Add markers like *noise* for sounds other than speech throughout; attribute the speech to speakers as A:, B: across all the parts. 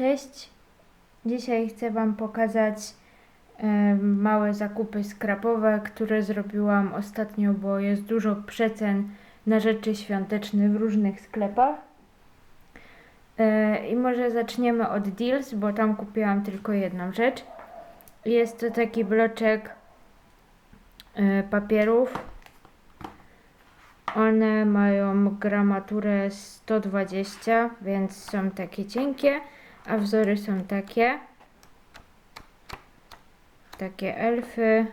A: Cześć! Dzisiaj chcę Wam pokazać e, małe zakupy skrapowe, które zrobiłam ostatnio, bo jest dużo przecen na rzeczy świąteczne w różnych sklepach. E, I może zaczniemy od Deals, bo tam kupiłam tylko jedną rzecz. Jest to taki bloczek e, papierów. One mają gramaturę 120, więc są takie cienkie, a wzory są takie. Takie elfy.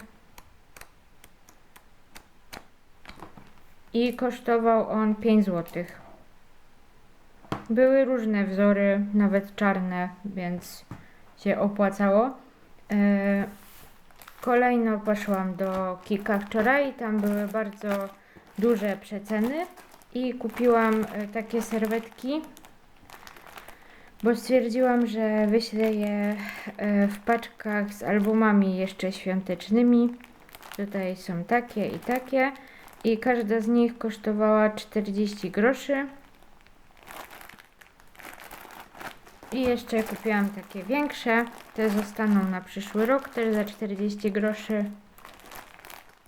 A: I kosztował on 5 zł. Były różne wzory, nawet czarne, więc się opłacało. E, Kolejno poszłam do Kika wczoraj, tam były bardzo duże przeceny i kupiłam e, takie serwetki, bo stwierdziłam, że wyślę je w paczkach z albumami jeszcze świątecznymi. Tutaj są takie i takie i każda z nich kosztowała 40 groszy. I jeszcze kupiłam takie większe, te zostaną na przyszły rok, też za 40 groszy.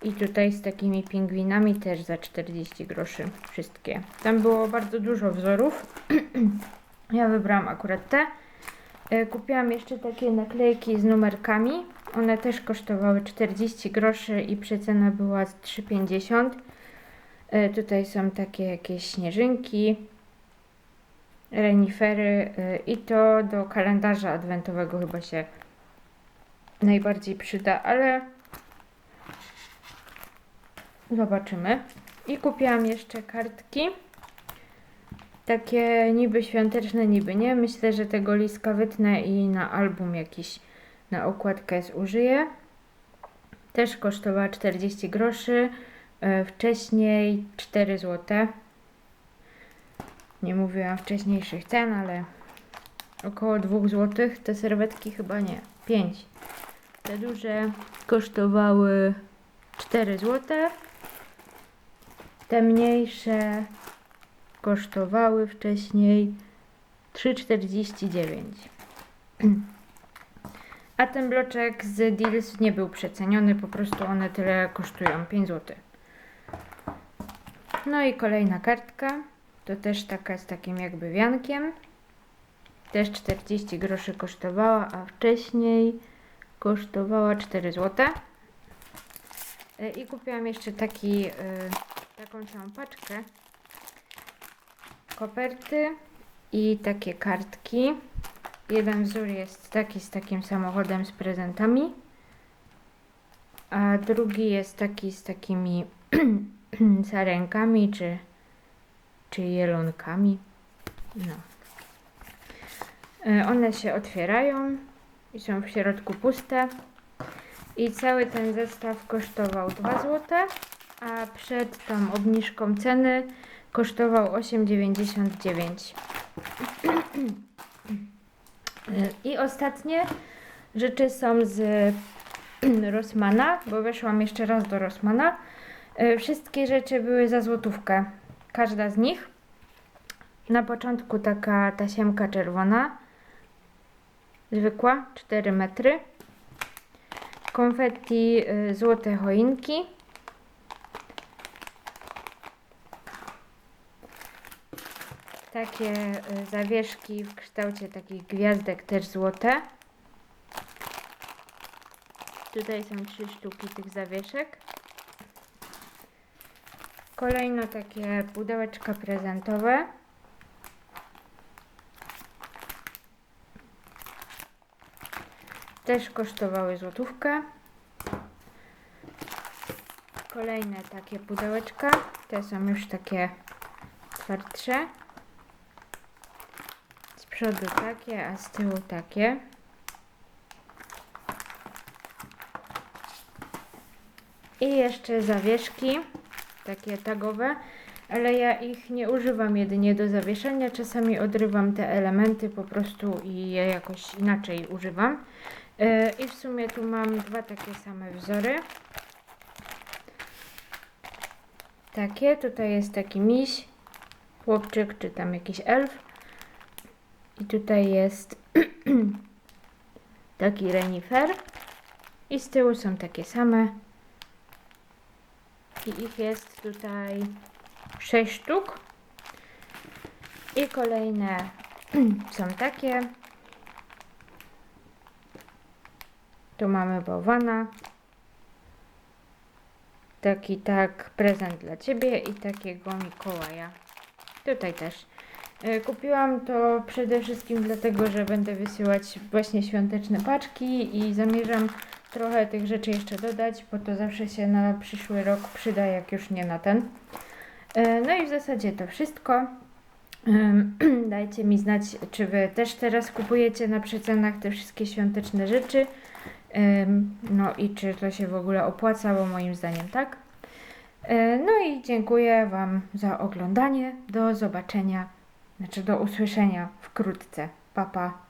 A: I tutaj z takimi pingwinami też za 40 groszy wszystkie. Tam było bardzo dużo wzorów. *clears throat* ja wybrałam akurat te. E, Kupiłam jeszcze takie naklejki z numerkami. One też kosztowały 40 groszy i przecena była z 3,50. E, Tutaj są takie jakieś śnieżynki, renifery e, i to do kalendarza adwentowego chyba się najbardziej przyda, ale Zobaczymy. I kupiłam jeszcze kartki. Takie niby świąteczne, niby nie. Myślę, że tego liska wytnę i na album jakiś na okładkę zużyję. Też kosztowała 40 groszy. e, Wcześniej 4 zł. Nie mówiłam wcześniejszych cen, ale około 2 zł. Te serwetki chyba nie. 5. Te duże kosztowały 4 zł. Te mniejsze kosztowały wcześniej 3,49. A ten bloczek z Deals nie był przeceniony, po prostu one tyle kosztują 5 zł. No i kolejna kartka. To też taka z takim jakby wiankiem. Też 40 groszy kosztowała, a wcześniej kosztowała 4 zł. E, I kupiłam jeszcze taki, y, taką samą paczkę koperty i takie kartki. Jeden wzór jest taki z takim samochodem z prezentami, a drugi jest taki z takimi *clears throat* sarenkami czy, czy jelonkami. No. E, One się otwierają i są w środku puste. I cały ten zestaw kosztował 2 zł, a przed tą obniżką ceny kosztował 8,99. *clears throat* I ostatnie rzeczy są z *clears throat* Rossmana, bo weszłam jeszcze raz do Rossmana. E, Wszystkie rzeczy były za złotówkę. Każda z nich. Na początku taka tasiemka czerwona. Zwykła, 4 metry konfetti y, złote choinki. Takie y, zawieszki w kształcie takich gwiazdek też złote. Tutaj są trzy sztuki tych zawieszek. Kolejno takie pudełeczka prezentowe. Też kosztowały złotówkę. Kolejne takie pudełeczka. Te są już takie twardsze. Przodu takie, a z tyłu takie. I jeszcze zawieszki, takie tagowe, ale ja ich nie używam jedynie do zawieszenia. Czasami odrywam te elementy po prostu i je jakoś inaczej używam. Yy, I w sumie tu mam dwa takie same wzory. Takie, tutaj jest taki miś, chłopczyk czy tam jakiś elf. I tutaj jest *clears throat* taki renifer. I z tyłu są takie same. I ich jest tutaj 6 sztuk. I kolejne *clears throat* są takie. Tu mamy bałwana. Taki tak prezent dla Ciebie i takiego Mikołaja. Tutaj też. E, Kupiłam to przede wszystkim dlatego, że będę wysyłać właśnie świąteczne paczki i zamierzam trochę tych rzeczy jeszcze dodać, bo to zawsze się na przyszły rok przyda, jak już nie na ten. E, No i w zasadzie to wszystko. *clears throat* Dajcie mi znać, czy Wy też teraz kupujecie na przecenach te wszystkie świąteczne rzeczy. No i czy to się w ogóle opłaca, bo moim zdaniem tak. E, No i dziękuję Wam za oglądanie. Do zobaczenia, znaczy do usłyszenia wkrótce. Pa, pa.